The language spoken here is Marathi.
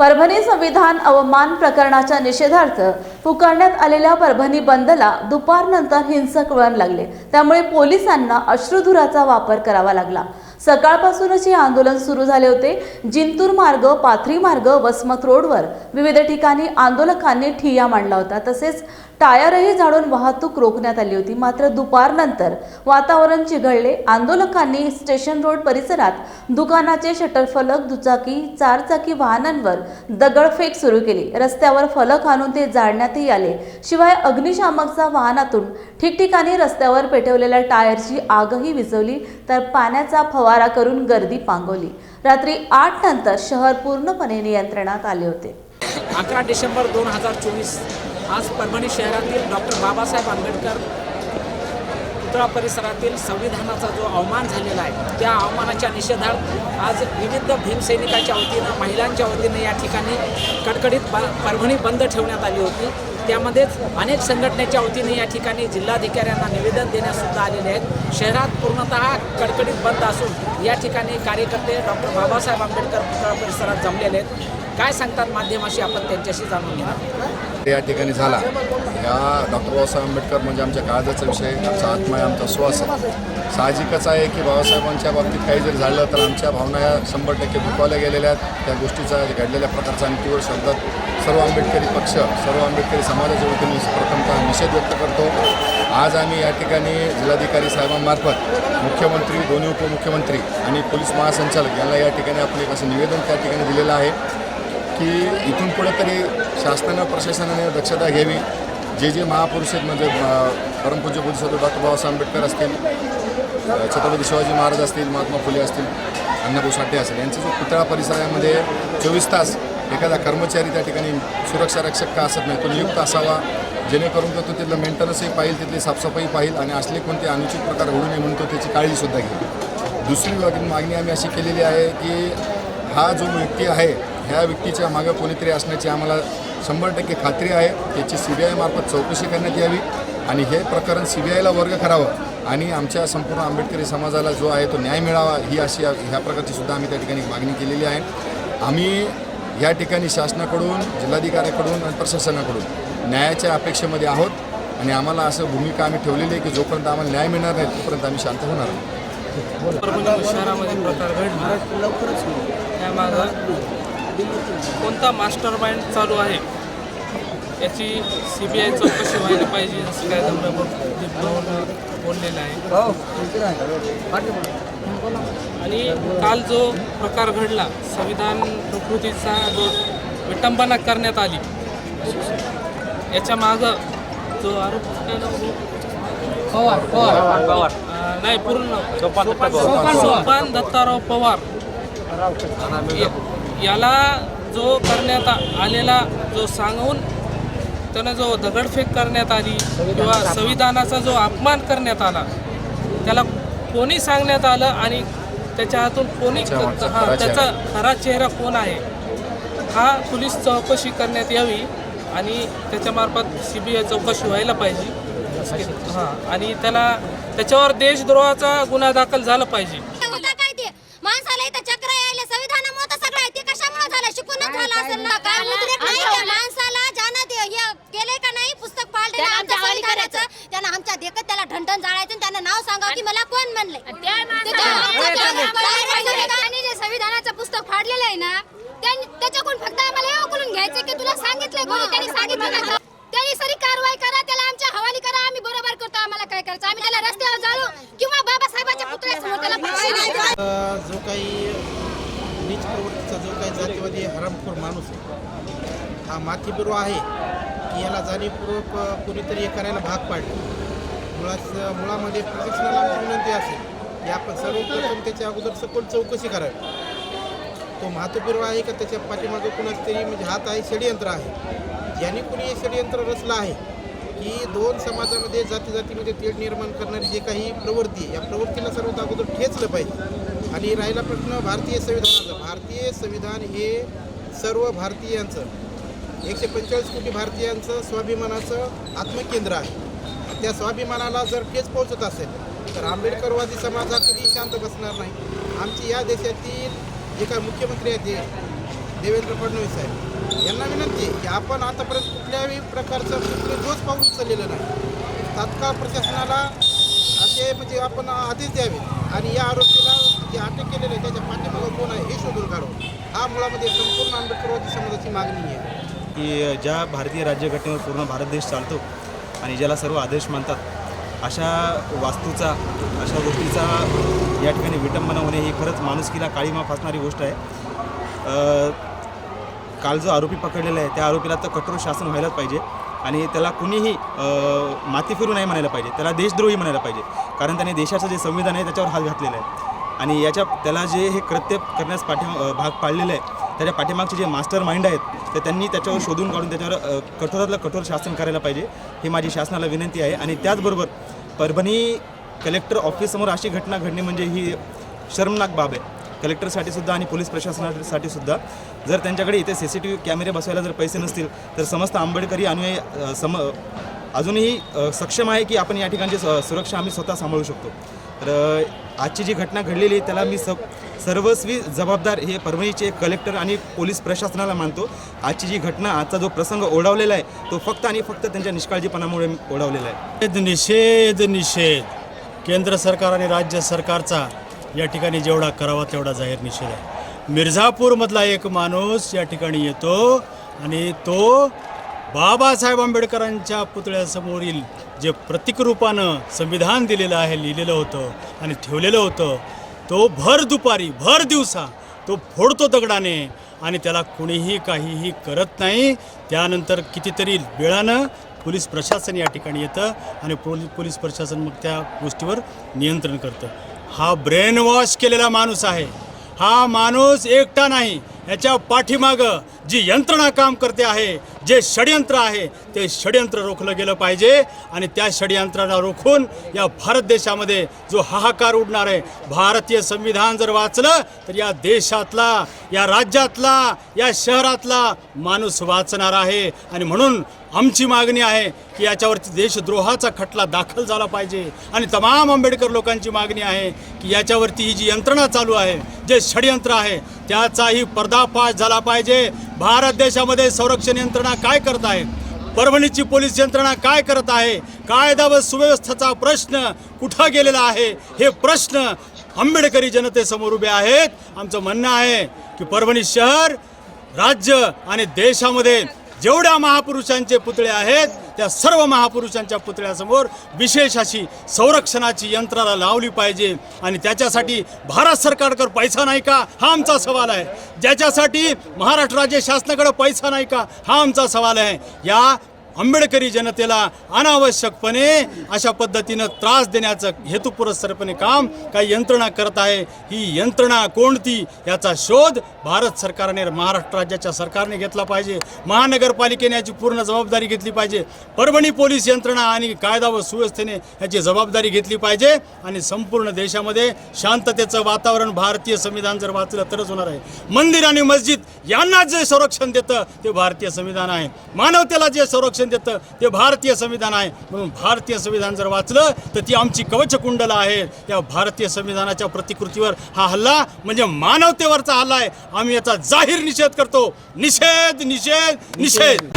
परभणी संविधान अवमान प्रकरणाच्या निषेधार्थ पुकारण्यात आलेल्या परभणी बंदला दुपारनंतर हिंसक वळण लागले. त्यामुळे पोलिसांना अश्रुधुराचा वापर करावा लागला. सकाळपासूनच हे आंदोलन सुरू झाले होते. जिंतूर मार्ग पाथरी मार्ग वसमत रोडवर विविध ठिकाणी आंदोलकांनी ठिय्या मांडला होता. तसेच टायरही झाडून वाहतूक रोखण्यात आली होती. मात्र दुपारनंतर वातावरण चिघळले. आंदोलकांनी स्टेशन रोड परिसरात दुकानाचे शटर फलक दुचाकी चारचाकी वाहनांवर दगडफेक सुरू केली. रस्त्यावर फलक आणून ते जाळण्यातही आले. शिवाय अग्निशामकचा वाहनातून ठिकठिकाणी रस्त्यावर पेटवलेल्या टायरची आगही विझवली तर पाण्याचा फवारा करून गर्दी पांगवली. रात्री आठ नंतर शहर पूर्णपणे नियंत्रणात आले होते. अकरा डिसेंबर दोन हजार चोवीस. आज परभणी शहरातील डॉक्टर बाबासाहेब आंबेडकर पुतळा परिसरातील संविधानाचा जो अवमान झालेला आहे त्या अवमानाच्या निषेधार्थ आज विविध भीमसैनिकाच्या वतीनं महिलांच्या वतीनं या ठिकाणी कडकडीत परभणी बंद ठेवण्यात आली होती. त्यामध्येच अनेक संघटनेच्या वतीने या ठिकाणी जिल्हाधिकाऱ्यांना निवेदन देण्यासुद्धा आलेले आहेत. शहरात पूर्णतः कडकडीत बंद असून या ठिकाणी कार्यकर्ते डॉक्टर बाबासाहेब आंबेडकर पुतळा परिसरात जमलेले आहेत. काय सांगतात माध्यमाशी आपण त्यांच्याशी जाणून घेणार? या ठिकाणी झाला. या डॉक्टर बाबासाहेब आंबेडकर म्हणजे आमच्या काळजाचा विषय आमचा आत्मा आहे आमचा श्वास आहे. साहजिकच आहे की बाबासाहेबांच्या बाबतीत काही जरी झालं तर आमच्या भावना या शंभर टक्के दुखावल्या गेलेल्या आहेत. त्या गोष्टीचा घडलेल्या प्रकारचा आम्ही तीव्र शब्दात सर्व आंबेडकरी पक्ष सर्व आंबेडकरी समाजाच्या वतीने प्रथमतः निषेध व्यक्त करतो. आज आम्ही या ठिकाणी जिल्हाधिकारी साहेबांमार्फत मुख्यमंत्री दोन्ही उपमुख्यमंत्री आणि पोलीस महासंचालक यांना या ठिकाणी आपण एक असं निवेदन त्या ठिकाणी दिलेलं आहे. की इथून पुढे तरी शासनानं प्रशासनाने दक्षता घ्यावी. जे जे महापुरुष आहेत म्हणजे परमपूज्य बोधिसत्व डॉक्टर बाबासाहेब आंबेडकर असतील छत्रपती शिवाजी महाराज असतील महात्मा फुले असतील अण्णाभाऊ साठे असेल यांचा जो पुतळा परिसरामध्ये चोवीस तास एखादा कर्मचारी त्या ठिकाणी सुरक्षा रक्षक का असत नाही तो नियुक्त असावा. जेणेकरून तो तिथलं मेंटेनन्सही पाहिजे तिथली साफसफाई पाहिजे आणि असले कोणते अनुचित प्रकार होऊ नये म्हणून तो त्याची काळजीसुद्धा घेईल. दुसरी मागणी आम्ही अशी केलेली आहे की हा जो व्यक्ती आहे ह्या व्यक्तीच्या मागं कोणीतरी असण्याची आम्हाला शंभर टक्के खात्री आहे. त्याची सी बी आयमार्फत चौकशी करण्यात यावी आणि हे प्रकरण सी बी आयला वर्ग करावं आणि आमच्या संपूर्ण आंबेडकरी समाजाला जो आहे तो न्याय मिळावा ही अशी ह्या प्रकारची सुद्धा आम्ही त्या ठिकाणी मागणी केलेली आहे. आम्ही या ठिकाणी शासनाकडून जिल्हाधिकाऱ्याकडून आणि प्रशासनाकडून न्यायाच्या अपेक्षेमध्ये आहोत आणि आम्हाला असं भूमिका आम्ही ठेवलेली आहे की जोपर्यंत आम्हाला न्याय मिळणार नाही तोपर्यंत आम्ही शांत होणार नाही शहरामध्ये प्रकार घडला कोणता मास्टर माइंड चालू आहे? याची सी बी आय चौकशी व्हायला पाहिजे असं काय बोललेलं आहे. आणि काल जो प्रकार घडला संविधान प्रकृतीचा जो विटंबना करण्यात आली याच्या मागं जो आरोप काय नाव? अं, नाही पूर्ण. सोपान दत्ताराव पवार. याला जो करण्यात आलेला जो सांगून त्यानं जो दगडफेक करण्यात आली किंवा संविधानाचा जो अपमान करण्यात आला त्याला कोणी सांगण्यात आलं आणि त्याच्या हातून कोणी हा त्याचा खरा चेहरा कोण आहे हा पोलीस चौकशी करण्यात यावी आणि त्याच्यामार्फत सी बी आय चौकशी व्हायला पाहिजे. हां आणि त्याला त्याच्यावर देशद्रोहाचा गुन्हा दाखल झाला पाहिजे होता काय ते माणसाला इथं चक्र यायला संविधानामुळे तर सगळं आहे ते कशामुळे झालं शिकूनच झालं असेल ना काय मुद्रेक नाही त्या माणसाला ज्यानं ते हे केलंय का नाही पुस्तक पाळले आमच्या संविधानाचं त्यानं आमच्या देखत त्याला ढंढण जाळायचं आणि त्यानं नाव सांगावं की मला कोण म्हणलंय संविधानाने जे संविधानाचं पुस्तक फाडलेलं आहे ना त्यां- त्याच्याकडून फक्त आम्हाला हे उकलून घ्यायचं की तुला सांगितलंय कोणी त्यांनी सांगितलं का त्यांनी सरी कारवाई करा त्याला आमच्या हवाली करा आम्ही बरोबर करतो आम्हाला काय करायचं आम्ही त्याला रस्त्यावर जाळू किंवा बाबासाहेबांच्या पुतळ्यासमोर त्याला फाशी देऊ. जो काही नीच प्रवृत्तीचा जो काही जातीवादी हरामखोर माणूस आहे. हा माथीबिरो आहे की याला जाणीवपूर्वक कुणीतरी हे करायला भाग पाडले मुळात मुळामध्ये प्रशिक्षणाला आमची विनंती असेल की आपण सर्वप्रथम त्याच्या अगोदर सखोल चौकशी करावी. तो महातोबिरो आहे का त्याच्या पाठीमागे कुणाच तरी म्हणजे हात आहे षडयंत्र आहे. ज्याने कुणी हे षडयंत्र रचलं आहे की दोन समाजामध्ये जाती जातीमध्ये तेढ निर्माण करणारी जे काही प्रवृत्ती आहे या प्रवृत्तीला सर्वात अगोदर ठेचलं पाहिजे. आणि राहिला प्रश्न भारतीय संविधानाचा. भारतीय संविधान हे सर्व भारतीयांचं एकशे पंचेचाळीस कोटी भारतीयांचं स्वाभिमानाचं आत्मकेंद्र आहे. त्या स्वाभिमानाला जर ठेच पोहोचत असेल तर आंबेडकरवादी समाज हा कधी शांत बसणार नाही. आमची या देशातील जे काय मुख्यमंत्री आहेत ते देवेंद्र फडणवीस साहेब. यांना विनंती आहे की आपण आतापर्यंत कुठल्याही प्रकारचं कुठलं ठोस पाऊल उचललेलं नाही. तात्काळ प्रशासनाला असे म्हणजे आपण आदेश द्यावे आणि या आरोपीला जे अटक केलेलं आहे त्याच्या पाठीमागं कोण आहे हे शोधून काढावं हा मुळामध्ये संपूर्ण आंबेडकरवादी समाजाची मागणी आहे. की ज्या भारतीय राज्यघटनेवर पूर्ण भारत देश चालतो आणि ज्याला सर्व आदेश मानतात अशा वास्तूचा अशा गोष्टीचा या ठिकाणी विटंबना होणे ही खरंच माणुसकीला काळीमा फासणारी गोष्ट आहे. काल जो आरोपी पकडलेला आहे त्या आरोपीला तर कठोर शासन व्हायलाच पाहिजे आणि त्याला कुणीही माती फिरू नाही म्हणायला पाहिजे त्याला देशद्रोही म्हणायला पाहिजे. कारण त्याने देशाचं जे संविधान आहे त्याच्यावर हात घातलेला आहे. आणि याच्या त्याला जे हे कृत्य करण्यास पाठी भाग पाडलेलं आहे त्याच्या पाठीमागचे जे मास्टर माइंड आहेत तर त्यांनी त्याच्यावर शोधून काढून त्याच्यावर कठोरातलं कठोर शासन करायला पाहिजे ही माझी शासनाला विनंती आहे. आणि त्याचबरोबर परभणी कलेक्टर ऑफिससमोर अशी घटना घडणे म्हणजे ही शर्मनाक बाब आहे. कलेक्टरसाठी सुद्धा आणि पोलीस प्रशासनासाठी सुद्धा जर त्यांच्याकडे इथे सी सी टी व्ही कॅमेरे बसवायला जर पैसे नसतील तर समस्त आंबेडकरी अनुयायी सम अजूनही सक्षम आहे की आपण या ठिकाणची स- सुरक्षा आम्ही स्वतः सांभाळू शकतो. तर आजची जी घटना घडलेली आहे त्याला मी स सर्वस्वी जबाबदार हे परभणीचे कलेक्टर आणि पोलीस प्रशासनाला मानतो. आजची जी घटना आजचा जो प्रसंग ओढावलेला आहे तो फक्त आणि फक्त त्यांच्या निष्काळजीपणामुळे ओढावलेला आहे. निषेध निषेध. केंद्र सरकार आणि राज्य सरकारचा या ठिकाणी जेवढा करावा तेवढा जाहीर निषेध आहे. मिर्झापूरमधला एक माणूस या ठिकाणी येतो आणि तो बाबासाहेब आंबेडकरांच्या पुतळ्यासमोरील जे प्रतिकरूपानं संविधान दिलेलं आहे लिहिलेलं होतं आणि ठेवलेलं होतं तो भर दुपारी भर दिवसा तो फोडतो दगडाने आणि त्याला कुणीही काहीही करत नाही. त्यानंतर कितीतरी वेळानं पोलीस प्रशासन या ठिकाणी येतं आणि पोलीस पोलीस प्रशासन मग त्या गोष्टीवर नियंत्रण करतं. हा ब्रेन वॉश केलेला माणूस आहे. हा माणूस एकटा नाही. याच्या पाठीमागं जी यंत्रणा काम करते आहे जे षडयंत्र आहे ते षडयंत्र रोखलं गेलं पाहिजे आणि त्या षडयंत्राला रोखून या भारत देशामध्ये जो हाहाकार उडणार आहे भारतीय संविधान जर वाचलं तर या देशातला या राज्यातला या शहरातला माणूस वाचणार आहे. आणि म्हणून आमची मागणी आहे की याच्यावरती देशद्रोहाचा खटला दाखल झाला पाहिजे. आणि तमाम आंबेडकर लोकांची मागणी आहे की याच्यावरती ही जी यंत्रणा चालू आहे जे षडयंत्र आहे त्याचाही पर्दाफाश झाला पाहिजे. भारत देशामध्ये संरक्षण यंत्रणा काय करत आहे? परभणीची पोलीस यंत्रणा काय करत आहे? कायदा व सुव्यवस्थेचा प्रश्न कुठं गेलेला आहे? हे प्रश्न आंबेडकरी जनतेसमोर उभे आहेत. आमचं म्हणणं आहे की परभणी शहर राज्य आणि देशामध्ये जेवढ्या महापुरुषांचे पुतळे आहेत त्या सर्व महापुरुषांच्या पुतळ्यासमोर विशेष अशी संरक्षणाची यंत्रणा लावली पाहिजे. आणि त्याच्यासाठी भारत सरकारकडे पैसा नाही का? हा आमचा सवाल आहे. ज्याच्यासाठी महाराष्ट्र राज्य शासनाकडे पैसा नाही का? हा आमचा सवाल आहे. या आंबेडकरी जनतेला अनावश्यकपणे अशा पद्धतीनं त्रास देण्याचं हेतुपुरस्सरपणे काम काही यंत्रणा करत आहे. ही यंत्रणा कोणती याचा शोध भारत सरकारने महाराष्ट्र राज्याच्या सरकारने घेतला पाहिजे. महानगरपालिकेने याची पूर्ण जबाबदारी घेतली पाहिजे. परभणी पोलीस यंत्रणा आणि कायदा व सुव्यवस्थेने याची जबाबदारी घेतली पाहिजे आणि संपूर्ण देशामध्ये शांततेचं वातावरण भारतीय संविधान जर वाचलं तरच होणार आहे. मंदिर आणि मस्जिद यांना जे संरक्षण देतं ते भारतीय संविधान आहे. मानवतेला जे संरक्षण देतं ते भारतीय संविधान आहे. म्हणून भारतीय संविधान जर वाचलं तर ती आमची कवचकुंडलं आहे. या भारतीय संविधानाच्या प्रतिकृतीवर हा हल्ला म्हणजे मानवतेवरचा हल्ला आहे. आम्ही याचा जाहीर निषेध करतो. निषेध निषेध. निषेध.